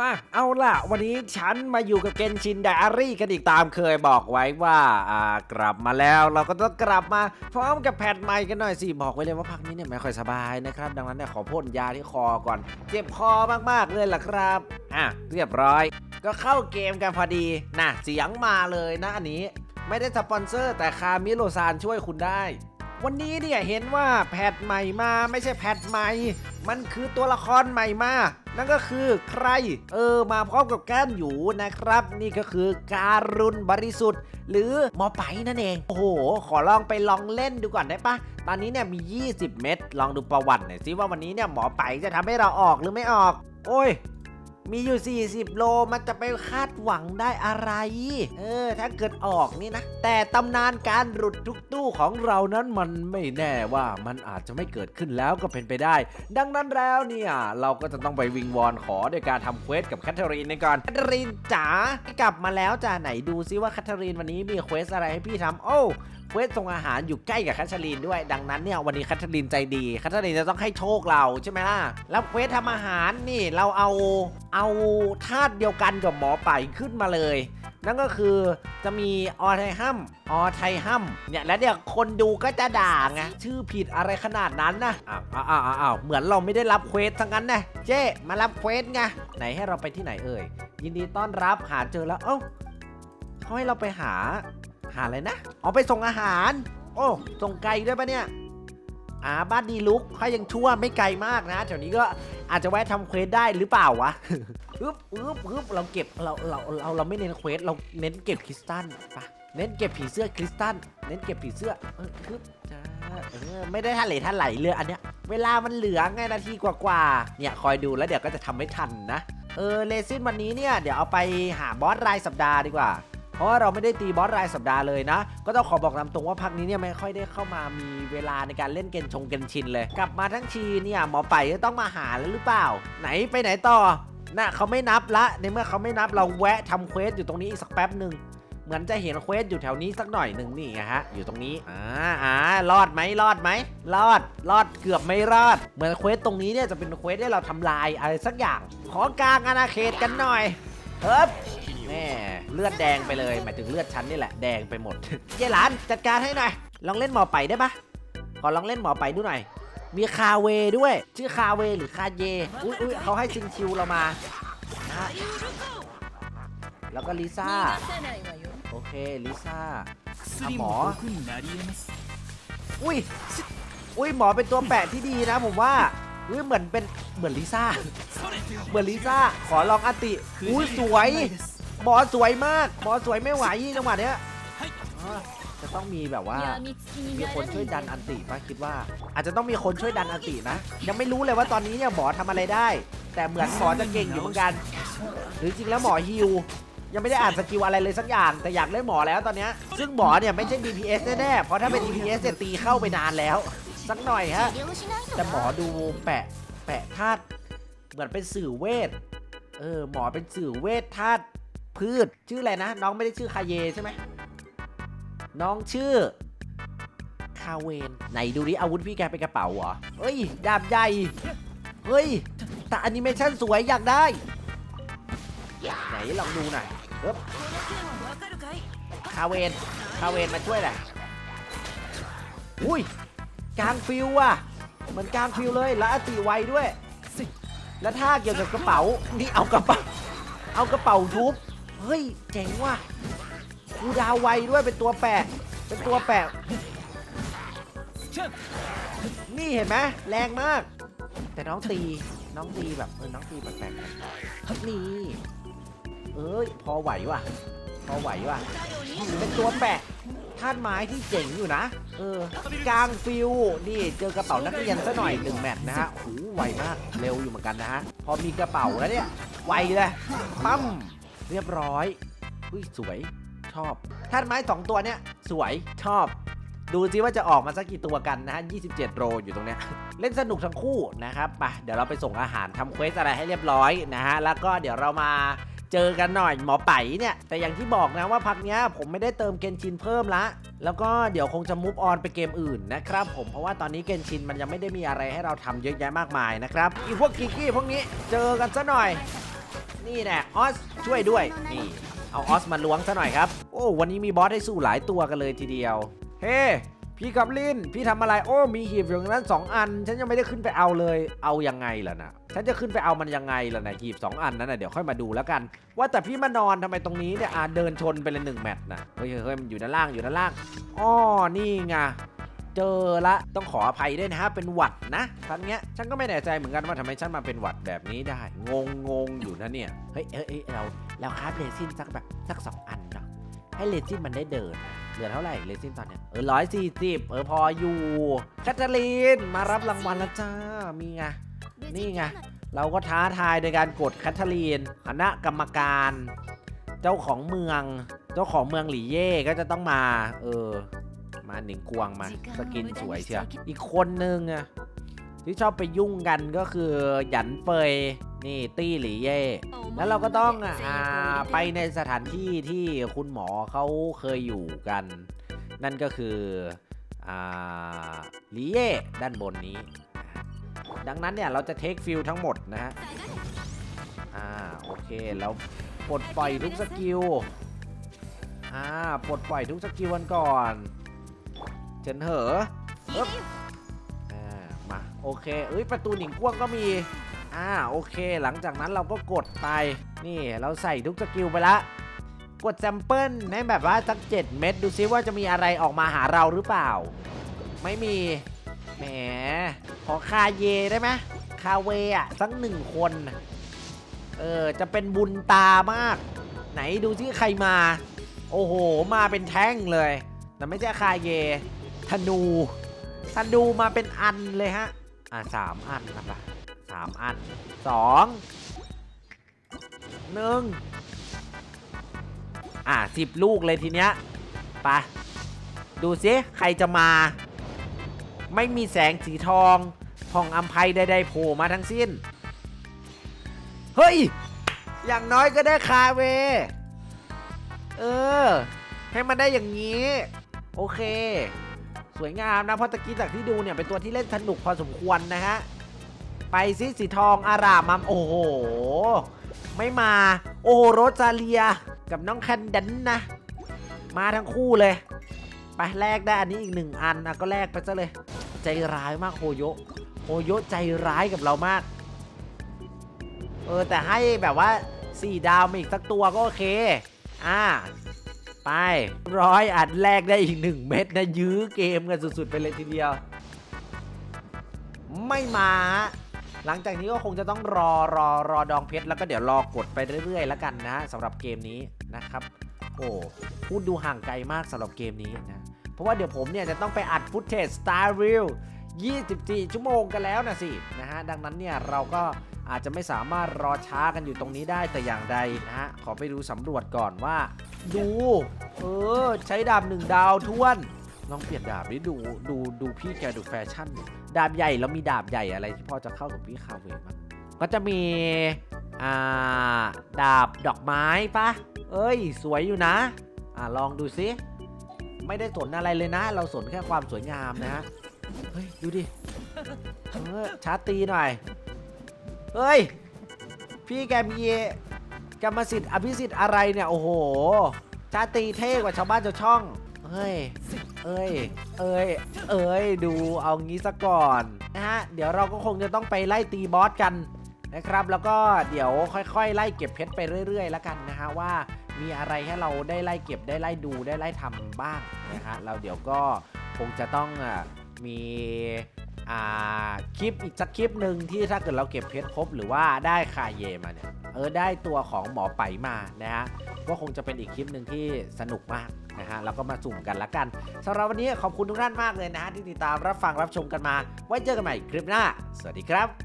มา เอาล่ะ วันนี้ฉันมาอยู่กับเกนชินไดอารี่กันอีกตามเคยบอกไว้ว่า อ่ากลับมาแล้วเราก็ต้องกลับมาพร้อมกับแพทใหม่กันหน่อยสิ บอกไว้เลยว่าพักนี้เนี่ยไม่ค่อยสบายนะครับ ดังนั้นเนี่ยขอพ่นยาที่คอก่อน เจ็บคอมากๆเลยล่ะครับ อะ เรียบร้อย ก็เข้าเกมกันพอดีนะเสียงมาเลยนะอันนี้ ไม่ได้สปอนเซอร์ แต่คามิโลซานช่วยคุณได้วันนี้เนี่ยเห็นว่าแพทใหม่มาไม่ใช่แพทใหม่ มันคือตัวละครใหม่มา นั่นก็คือใคร เออ มาพร้อมกับแก้นอยู่นะครับ นี่ก็คือการุณบริสุทธิ์ หรือหมอไปนั่นเอง โอ้โห ขอลองไปลองเล่นดูก่อนได้ปะตอนนี้เนี่ยมี 20 เม็ดลองดูประวัติหน่อยสิว่าวันนี้เนี่ยหมอไปจะทำให้เราออกหรือไม่ออก โอ้ย มีอยู่ 40 โลมันจะไปคาดหวังได้อะไร เออ ถ้าเกิดออกนี่นะ แต่ตำนานการหลุดทุกตู้ของเรานั้นมันไม่แน่ว่ามันอาจจะไม่เกิดขึ้นแล้วก็เป็นไปได้ ดังนั้นแล้วเนี่ย เราก็จะต้องไปวิงวอนขอโดยการทำเควสกับแคทเธอรีนในก่อนแคทเธอรีนจ๋ากลับมาแล้วจ้าไหนดูซิว่าแคทเธอรีนวันนี้มีเควสอะไรให้พี่ทำโอ้ เควสส่งอาหารอยู่ใกล้กับคทเธอรีนด้วย ดังนั้นเนี่ยวันนี้คทเธอรีนใจดีคทเธอรีนจะต้องให้โชคเราใช่ไหมล่ะแล้วเควสทำอาหารนี่เราเอาเอาธาตุเดียวกันกับหมอไปขึ้นมาเลย นั่นก็คือจะมีออไทฮัมออไทฮัมเนี่ยแล้วเดี๋ยวคนดูก็จะด่าไงชื่อผิดอะไรขนาดนั้นนะอ้าวอ้าวอ้าวอ้าวเหมือนเราไม่ได้รับเควสทั้งนั้นนะเจ๊มารับเควสไงไหนให้เราไปที่ไหนเอ่ยยินดีต้อนรับหาเจอแล้วเอ้าเขาให้เราไปหา หาอะไรนะอ๋อไปส่งอาหาร โอ้ ส่งไกลด้วยปะเนี่ยอ่าบ้านดีลุกถ้ายังชั่วไม่ไกลมากนะแถวนี้ก็อาจจะแวะทำเควสได้หรือเปล่าวะอึ๊บอึ๊บอึ๊บเราเก็บเราเราเราเราไม่เน้นเควสเราเน้นเก็บคริสตัลปะเน้นเก็บผีเสื้อคริสตัลเน้นเก็บผีเสื้อเอออึ๊บจ้าเออไม่ได้ท่าเหลท่าไหลเลยอันเนี้ยเวลามันเหลือไงนาทีกว่าๆเนี่ยคอยดูแล้วเดี๋ยวก็จะทำไม่ทันนะเออเลซินวันนี้เนี่ยเดี๋ยวเอาไปหาบอสรายสัปดาห์ดีกว่าเพ ราะว่าเราไม่ได้ตีบอสรายสัปดาห์เลยนะ ก็ต้องขอบอกตามตรงว่าพักนี้เนี่ยไม่ค่อยได้เข้ามามีเวลาในการเล่นเกมชงเกมชินเลย กลับมาทั้งทีเนี่ยหมอไปก็ต้องมาหาแล้วหรือเปล่า ไหนไปไหนต่อน่ะเขาไม่นับละในเมื่อเขาไม่นับเราแวะทำเควสอยู่ตรงนี้อีกสักแป๊บหนึ่งเหมือนจะเห็นเควสอยู่แถวนี้สักหน่อยหนึ่งนี่ฮะอยู่ตรงนี้อ่าอ่ารอดไหมรอดไหมรอดรอดเกือบไม่รอด เหมือนเควสตรงนี้เนี่ยจะเป็นเควสที่เราทำลายอะไรสักอย่าง ขอกลางอาณาเขตกันหน่อยเฮ้ย แม่เลือดแดงไปเลย หมายถึงเลือดชั้นนี่แหละแดงไปหมด เยหลานจัดการให้หน่อยลองเล่นหมอไปได้ปะขอลองเล่นหมอไปดูหน่อย มีคาเวด้วย ชื่อคาเวหรือคาเยอุ้ยเขาให้ซิงชิวเรามาแล้วก็ลิซ่าโอเคลิซ่าหมออุ้ยอุ้ยหมอเป็นตัวแปะที่ดีนะผมว่าอุ้ยเหมือนเป็นเหมือนลิซ่าเหมือนลิซ่าขอลองอติอุ้ยสวย หมอสวยมาก หมอสวยไม่ไหวจังหวะเนี้ยอ่าจะต้องมีแบบว่า มีคนช่วยดันอันติป่ะคิดว่า อาจจะต้องมีคนช่วยดันอันตินะ ยังไม่รู้เลยว่าตอนนี้เนี่ยหมอทำอะไรได้ แต่เหมือนหมอจะเก่งอยู่เหมือนกัน หรือจริงแล้วหมอฮิวยังไม่ได้อ่านสกิลอะไรเลยสักอย่างแต่อยากเล่นหมอแล้วตอนเนี้ยซึ่งหมอเนี่ยไม่ใช่ DPS แน่ๆเพราะถ้าเป็น DPS เนี่ยตีเข้าไปนานแล้ว สักหน่อยฮะแต่หมอดูแปะแปะธาตุเหมือนเป็นสื่อเวทเออหมอเป็นสื่อเวทธาตุ พืช ชื่ออะไรนะ น้องไม่ได้ชื่อคาเยใช่ไหมน้องชื่อคาเวนไหนดูดิอาวุธพี่แกเป็นกระเป๋าเหรอเฮ้ยดาบใหญ่เฮ้ยแต่แอนิเมชันสวยอยากได้ ไหนลองดูหน่อยเอ๊บคาเวนคาเวนมาช่วยหน่อยอุ้ยกลางฟิวว่ะเหมือนกลางฟิวเลยแล้วอติไวด้วย แล้วถ้าเกี่ยวกับกระเป๋านี่เอากระเป๋าเอากระเป๋าทุบ เฮ้ยเจ๋งว่ะคูดาวไวด้วยเป็นตัวแปะ เป็นตัวแปะ นี่เห็นไหมแรงมาก แต่น้องตีน้องตีแบบเออน้องตีแปลกๆนี่เอ้ยพอไหวว่ะ พอไหวว่ะ เป็นตัวแปะธาตุไม้ที่เจ๋งอยู่นะ เออกลางฟิวนี่เจอกระเป๋านักเรียนซะหน่อยหนึ่งแมตช์นะฮะโอ้โหไวมากเร็วอยู่เหมือนกันนะฮะ พอมีกระเป๋าแล้วเนี่ยไวเลยปั๊ม เรียบร้อยอุ้ยสวยชอบธาตุไม้สองตัวเนี่ยสวยชอบ ดูซิว่าจะออกมาสักกี่ตัวกันนะฮะ 27 โรอยู่ตรงเนี้ย เล่นสนุกทั้งคู่นะครับไปเดี๋ยวเราไปส่งอาหารทำเควสอะไรให้เรียบร้อยนะฮะ แล้วก็เดี๋ยวเรามาเจอกันหน่อยหมอไป๋เนี่ย แต่อย่างที่บอกนะว่าพักเนี้ยผมไม่ได้เติมเกนชินเพิ่มละ แล้วก็เดี๋ยวคงจะมูฟออนไปเกมอื่นนะครับผม เพราะว่าตอนนี้เกนชินมันยังไม่ได้มีอะไรให้เราทำเยอะแยะมากมายนะครับอีพวกกิกกี้พวกนี้เจอกันซะหน่อย นี่แน่ออสช่วยด้วย นี่ เอาออสมาล้วงซะหน่อยครับ โอ้วันนี้มีบอสให้สู้หลายตัวกันเลยทีเดียว เฮ้ พี่กับลินพี่ทำอะไร โอ้ มีหีบอยู่ตรงนั้น 2 อัน ฉันยังไม่ได้ขึ้นไปเอาเลย เอายังไงล่ะนะฉันจะขึ้นไปเอามันยังไงล่ะนะหีบ 2 อันนั้นนะเดี๋ยวค่อยมาดูแล้วกัน ว่าแต่พี่มานอนทำไมตรงนี้เนี่ยอาเดินชนไปเลยหนึ่งแมตช์นะเฮ้ยเฮ้ยเฮ้ยมันอยู่ด้านล่างอยู่ด้านล่างอ้อนี่ไง เจอละต้องขออภัยด้วยนะฮะเป็นหวัดนะครั้งเนี้ยฉันก็ไม่แน่ใจเหมือนกันว่าทำไมฉันมาเป็นหวัดแบบนี้ได้ งงงงอยู่นะเนี่ยเฮ้ยเอ้ยเอ้ยเราเราคราฟเรซินสักแบบสักสองอันเนาะให้เรซินมันได้เดิน เหลือเท่าไหร่เรซินตอนเนี้ยเออร้อยสี่สิบเออพออยู่แคทเธอรีนมารับรางวัลแล้วจ้ามีไงนี่ไงเราก็ท้าทายโดยการกดแคทเธอรีนคณะกรรมการ เจ้าของเมือง เจ้าของเมืองหลี่เย่ก็จะต้องมา เออ มาหนิงกวงมา สกินสวยเชียวอีกคนนึงอะที่ชอบไปยุ่งกันก็คือหยันเฟยนี่ตี้หลี่เย่แล้วเราก็ต้องอะอ่าไปในสถานที่ที่คุณหมอเขาเคยอยู่กัน นั่นก็คืออ่าหลี่เย่ด้านบนนี้ ดังนั้นเนี่ยเราจะเทคฟิลทั้งหมดนะฮะอ่าโอเคแล้วปลดปล่อยทุกสกิลอ่าปลดปล่อยทุกสกิลกันก่อน เฉินเหอะอึ๊บอ่ามาโอเคเอ้ยประตูหนิงกว้างก็มีอ่าโอเค หลังจากนั้นเราก็กดไปนี่เราใส่ทุกสกิลไปละ กดแซมเปิลให้แบบว่าสักเจ็ดเม็ดดูซิว่าจะมีอะไรออกมาหาเราหรือเปล่า ไม่มีแหมขอคาเยได้ไหมคาเวอะสักหนึ่งคนเออจะเป็นบุญตามาก ไหนดูที่ใครมา โอ้โห มาเป็นแท่งเลย แต่ไม่ใช่คาเย ธนูธนูมาเป็นอันเลยฮะ อะสามอันนะปะสามอันสองหนึ่งอะสิบลูกเลยทีเนี้ยไปดูสิใครจะมา ไม่มีแสงสีทองผ่องอัมภัยใดๆโผล่มาทั้งสิ้น เฮ้ย อย่างน้อยก็ได้คาเว เออ ให้มันได้อย่างนี้ โอเค สวยงามนะเพราะตะกี้จากที่ดูเนี่ยเป็นตัวที่เล่นสนุกพอสมควรนะฮะไปซิสีทองอารามมัมโอ้โห ไม่มา โอ้โหโรซาเลีย กับน้องแคนดันนะ มาทั้งคู่เลย ไปแลกได้อันนี้อีกหนึ่งอันนะก็แลกไปซะเลย ใจร้ายมากโฮโยโฮโยใจร้ายกับเรามาก เออแต่ให้แบบว่า4ดาวมาอีกสักตัวก็โอเค อ่า ไปร้อยอัดแลกได้อีกหนึ่งเม็ดนะยื้อเกมกันสุดๆไปเลยทีเดียว ไม่มา หลังจากนี้ก็คงจะต้องรอรอรอดองเพชรแล้วก็เดี๋ยวรอกดไปเรื่อยๆแล้วกันนะสำหรับเกมนี้นะครับ โอ้พูดดูห่างไกลมากสำหรับเกมนี้นะเพราะว่าเดี๋ยวผมเนี่ยจะต้องไปอัดฟุตเทจ Star Real 24 ชั่วโมงกันแล้วนะสินะฮะดังนั้นเนี่ยเราก็ อาจจะไม่สามารถรอช้ากันอยู่ตรงนี้ได้แต่อย่างใดนะฮะ ขอไปดูสำรวจก่อนว่า ดู เออ ใช้ดาบหนึ่งดาวท้วน ลองเปลี่ยนดาบดิดูดูดูพี่แกดูแฟชั่น ดาบใหญ่แล้วมีดาบใหญ่อะไรที่พอจะเข้ากับพี่คาเวมั้งก็จะมี อ่า ดาบดอกไม้ปะเอ้ย สวยอยู่นะ อ่าลองดูซิ ไม่ได้สนอะไรเลยนะ เราสนแค่ความสวยงามนะฮะ เฮ้ย ดูดิเออชาร์ตีหน่อย เฮ้ย พี่แกมีกรรมสิทธิ์อภิสิทธิ์อะไรเนี่ย โอ้โห ชาตีเท่กว่าชาวบ้านชาวช่อง เฮ้ย เอ้ย เอ้ย เอ้ย ดูเอางี้ซะก่อนนะฮะ เดี๋ยวเราก็คงจะต้องไปไล่ตีบอสกันนะครับ แล้วก็เดี๋ยวค่อยๆ ไล่เก็บเพชรไปเรื่อยๆ แล้วกันนะฮะว่ามีอะไรให้เราได้ไล่เก็บได้ไล่ดูได้ไล่ทำบ้างนะฮะเราเดี๋ยวก็คงจะต้องมี คลิปอีกสักคลิปหนึ่งที่ถ้าเกิดเราเก็บเพชรครบหรือว่าได้คาเยมาเนี่ยเออได้ตัวของหมอไปมานะฮะก็คงจะเป็นอีกคลิปหนึ่งที่สนุกมากนะฮะแล้วก็มาสุ่มกันละกันสำหรับวันนี้ขอบคุณทุกท่านมากเลยนะฮะที่ติดตามรับฟังรับชมกันมา ไว้เจอกันใหม่คลิปหน้า สวัสดีครับ